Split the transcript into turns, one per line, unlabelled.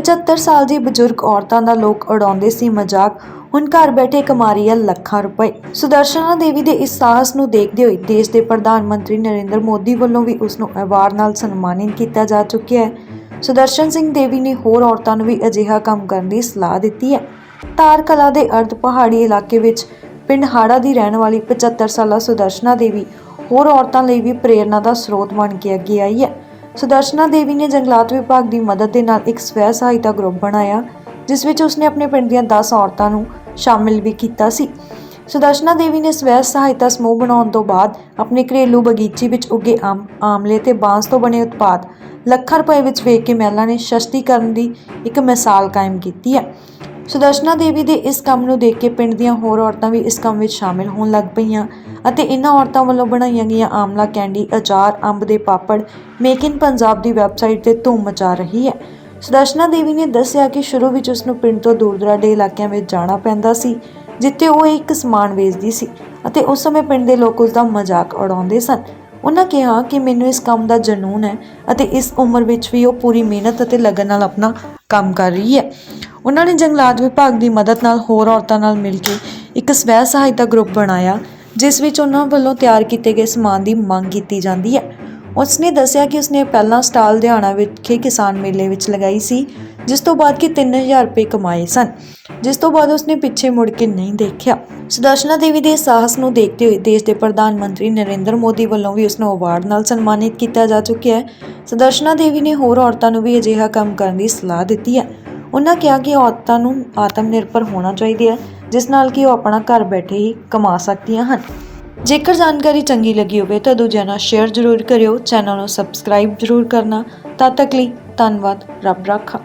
75 ਸਾਲ ਦੀ ਬਜ਼ੁਰਗ ਔਰਤਾਂ ਦਾ ਲੋਕ ਉਡਾਉਂਦੇ ਸੀ ਮਜ਼ਾਕ। ਹੁਣ ਘਰ ਬੈਠੇ ਕਮਾ ਰਹੀ ਹੈ ਲੱਖਾਂ ਰੁਪਏ। ਸੁਦਰਸ਼ਨਾ ਦੇਵੀ ਦੇ ਇਸ ਸਾਹਸ ਨੂੰ ਦੇਖਦੇ ਹੋਏ ਦੇਸ਼ ਦੇ ਪ੍ਰਧਾਨ ਮੰਤਰੀ ਨਰਿੰਦਰ ਮੋਦੀ ਵੱਲੋਂ ਵੀ ਉਸ ਨੂੰ ਐਵਾਰਡ ਨਾਲ ਸਨਮਾਨਿਤ ਕੀਤਾ ਜਾ ਚੁੱਕਿਆ ਹੈ। ਸੁਦਰਸ਼ਨ ਸਿੰਘ ਦੇਵੀ ਨੇ ਹੋਰ ਔਰਤਾਂ ਨੂੰ ਵੀ ਅਜਿਹਾ ਕੰਮ ਕਰਨ ਦੀ ਸਲਾਹ ਦਿੱਤੀ ਹੈ। ਤਾਰ ਕਲਾ ਦੇ ਅਰਧ ਪਹਾੜੀ ਇਲਾਕੇ ਵਿੱਚ ਪਿੰਡ ਹਾੜਾ ਦੀ ਰਹਿਣ ਵਾਲੀ 75 ਸਾਲਾ ਸੁਦਰਸ਼ਨਾ ਦੇਵੀ ਹੋਰ ਔਰਤਾਂ ਲਈ ਵੀ ਪ੍ਰੇਰਨਾ ਦਾ ਸਰੋਤ ਬਣ ਕੇ ਅੱਗੇ ਆਈ ਹੈ। ਸੁਦਰਸ਼ਨਾ ਦੇਵੀ ਨੇ ਜੰਗਲਾਤ ਵਿਭਾਗ ਦੀ ਮਦਦ ਦੇ ਨਾਲ ਇੱਕ ਸਵੈ ਸਹਾਇਤਾ ਗਰੁੱਪ ਬਣਾਇਆ, ਜਿਸ ਵਿੱਚ ਉਸਨੇ ਆਪਣੇ ਪਿੰਡ ਦੀਆਂ 10 ਔਰਤਾਂ ਨੂੰ ਸ਼ਾਮਿਲ ਵੀ ਕੀਤਾ ਸੀ। ਸੁਦਰਸ਼ਨਾ ਦੇਵੀ ਨੇ ਸਵੈ ਸਹਾਇਤਾ ਸਮੂਹ ਬਣਾਉਣ ਤੋਂ ਬਾਅਦ ਆਪਣੇ ਘਰੇਲੂ ਬਗੀਚੀ ਵਿੱਚ ਉੱਗੇ ਆਮ, ਆਮਲੇ ਤੇ ਬਾਂਸ ਤੋਂ ਬਣੇ ਉਤਪਾਦ ਲੱਖਾਂ ਰੁਪਏ ਵਿੱਚ ਵੇਚ ਕੇ ਮਹਿਲਾ ਨੇ ਸ਼ਸਤੀਕਰਨ ਦੀ ਇੱਕ ਮਿਸਾਲ ਕਾਇਮ ਕੀਤੀ ਹੈ। ਸੁਦਰਸ਼ਨਾ ਦੇਵੀ ਦੇ ਇਸ ਕੰਮ ਨੂੰ ਦੇਖ ਕੇ ਪਿੰਡ ਦੀਆਂ ਹੋਰ ਔਰਤਾਂ ਵੀ ਇਸ ਕੰਮ ਵਿੱਚ ਸ਼ਾਮਿਲ ਹੋਣ ਲੱਗ ਪਈਆਂ ਅਤੇ ਇਹਨਾਂ ਔਰਤਾਂ ਵੱਲੋਂ ਬਣਾਈਆਂ ਗਈਆਂ ਆਮਲਾ ਕੈਂਡੀ, ਅਚਾਰ, ਅੰਬ ਦੇ ਪਾਪੜ, ਮੇਕ ਇਨ ਪੰਜਾਬ ਦੀ ਵੈਬਸਾਈਟ ਤੇ ਧੂਮ ਮਚਾ ਰਹੀ ਹੈ। ਸੁਦਰਸ਼ਨਾ ਦੇਵੀ ਨੇ ਦੱਸਿਆ ਕਿ ਸ਼ੁਰੂ ਵਿੱਚ ਉਸ ਨੂੰ ਪਿੰਡ ਤੋਂ ਦੂਰ ਦੁਰਾਡੇ ਇਲਾਕਿਆਂ ਵਿੱਚ ਜਾਣਾ ਪੈਂਦਾ ਸੀ, ਜਿੱਥੇ ਉਹ ਇੱਕ ਸਮਾਨ ਵੇਚਦੀ ਸੀ ਅਤੇ ਉਸ ਸਮੇਂ ਪਿੰਡ ਦੇ ਲੋਕ ਉਸ ਦਾ ਮਜ਼ਾਕ ਉਡਾਉਂਦੇ ਸਨ। ਉਹਨਾਂ ਕਿਹਾ ਕਿ ਮੈਨੂੰ ਇਸ ਕੰਮ ਦਾ ਜਨੂਨ ਹੈ ਅਤੇ ਇਸ ਉਮਰ ਵਿੱਚ ਵੀ ਉਹ ਪੂਰੀ ਮਿਹਨਤ ਅਤੇ ਲਗਨ ਨਾਲ ਆਪਣਾ ਕੰਮ ਕਰ ਰਹੀ ਹੈ। ਉਹਨਾਂ ਨੇ ਜੰਗਲਾਤ ਵਿਭਾਗ ਦੀ ਮਦਦ ਨਾਲ ਹੋਰ ਔਰਤਾਂ ਨਾਲ ਮਿਲ ਕੇ ਇੱਕ ਸਵੈ ਸਹਾਇਤਾ ਗਰੁੱਪ ਬਣਾਇਆ, ਜਿਸ ਵਿੱਚ ਉਹਨਾਂ ਵੱਲੋਂ ਤਿਆਰ ਕੀਤੇ ਗਏ ਸਮਾਨ ਦੀ ਮੰਗ ਕੀਤੀ ਜਾਂਦੀ ਹੈ। ਉਸਨੇ ਦੱਸਿਆ ਕਿ ਉਸਨੇ ਪਹਿਲਾਂ ਸਟਾਲ ਲੁਧਿਆਣਾ ਵਿਖੇ ਕਿਸਾਨ ਮੇਲੇ ਵਿੱਚ ਲਗਾਈ ਸੀ, ਜਿਸ ਤੋਂ ਬਾਅਦ ਕਿ 3000 ਰੁਪਏ ਕਮਾਏ ਸਨ, ਜਿਸ ਤੋਂ ਬਾਅਦ ਉਸਨੇ ਪਿੱਛੇ ਮੁੜ ਕੇ ਨਹੀਂ ਦੇਖਿਆ। ਸੁਦਰਸ਼ਨਾ ਦੇਵੀ ਦੇ ਸਾਹਸ ਨੂੰ ਦੇਖਦੇ ਹੋਏ ਦੇਸ਼ ਦੇ ਪ੍ਰਧਾਨ ਮੰਤਰੀ ਨਰਿੰਦਰ ਮੋਦੀ ਵੱਲੋਂ ਵੀ ਉਸ ਨੂੰ ਅਵਾਰਡ ਨਾਲ ਸਨਮਾਨਿਤ ਕੀਤਾ ਜਾ ਚੁੱਕਿਆ ਹੈ। ਸੁਦਰਸ਼ਨਾ ਦੇਵੀ ਨੇ ਹੋਰ ਔਰਤਾਂ ਨੂੰ ਵੀ ਅਜਿਹਾ ਕੰਮ ਕਰਨ ਦੀ ਸਲਾਹ ਦਿੱਤੀ ਹੈ। ਉਹਨਾਂ ਕਿਹਾ ਕਿ ਔਰਤਾਂ ਨੂੰ ਆਤਮ ਨਿਰਭਰ ਹੋਣਾ ਚਾਹੀਦਾ ਹੈ, ਜਿਸ ਨਾਲ ਕਿ ਉਹ ਆਪਣਾ ਘਰ ਬੈਠੇ ਹੀ ਕਮਾ ਸਕਦੀਆਂ ਹਨ। ਜੇਕਰ ਜਾਣਕਾਰੀ ਚੰਗੀ ਲੱਗੀ ਹੋਵੇ ਤਾਂ ਦੂਜਿਆਂ ਨਾਲ ਸ਼ੇਅਰ ਜ਼ਰੂਰ ਕਰਿਓ, ਚੈਨਲ ਨੂੰ ਸਬਸਕ੍ਰਾਈਬ ਜ਼ਰੂਰ ਕਰਨਾ। ਤਦ ਤੱਕ ਲਈ ਧੰਨਵਾਦ, ਰੱਬ ਰਾਖਾ।